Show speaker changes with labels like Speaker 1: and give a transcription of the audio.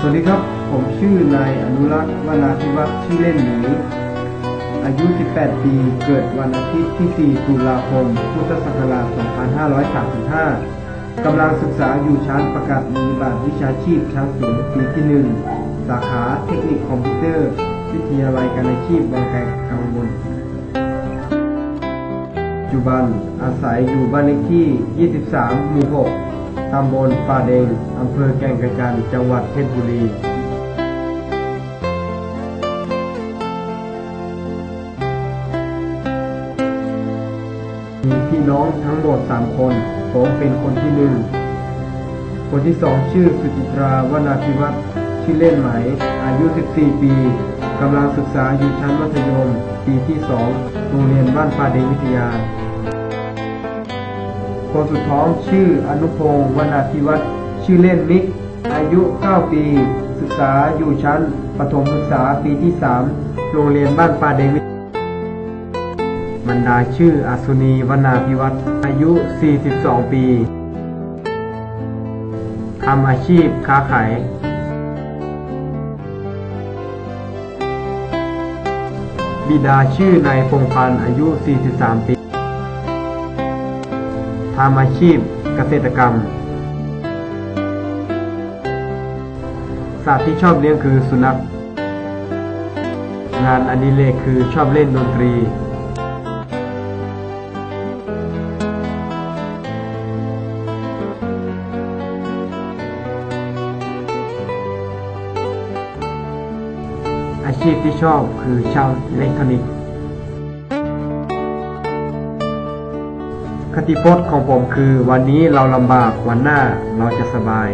Speaker 1: สวัสดีครับ ผมชื่อนายอนุรักษ์วนาธิวัฒน์ชื่อเล่นหมีอายุ 18 ปี เกิดวันอาทิตย์ที่ 4 ตุลาคม พุทธศักราช 2535 กำลังศึกษาอยู่ชั้นประกาศนียบัตรวิชาชีพชั้นสูงปีที่ 1 สาขาเทคนิคคอมพิวเตอร์ วิทยาลัยการอาชีพบางแคกังวลปัจจุบันอาศัยอยู่บ้านเลขที่ 23 หมู่ 6 ตำบลป่าเดงอำเภอแก่งกระจานจังหวัดเพชรบุรี มีพี่น้องทั้งหมด 3 คน ผมเป็นคนที่หนึ่ง คนที่สองชื่อสุจิตราวนาพิวัตรชื่อเล่นไหม อายุ 14 ปีกำลังศึกษาอยู่ชั้นมัธยม ปีที่2โรงเรียนบ้านป่าเดงวิทยา คนสุดท้องชื่ออนุพงศ์วนาธิวัฒน์ชื่อเล่นมิก อายุ 9 ปี ศึกษาอยู่ชั้นประถมศึกษาปีที่ 3 โรงเรียนบ้านป่าเดงวิบรรดาชื่ออัศนีวนาพิวัตรอายุ 42 ปีทำอาชีพค้าขายบิดาชื่อนายพงพันธ์อายุ 43 ปี ทำอาชีพเกษตรกรรม สัตว์ที่ชอบเลี้ยงคือสุนัข งานอดิเรกคือชอบเล่นดนตรี อาชีพที่ชอบคือชางอิเล็กทรอนิกส์ คติพจน์ของผมคือ วันนี้เราลำบากวันหน้าเราจะสบาย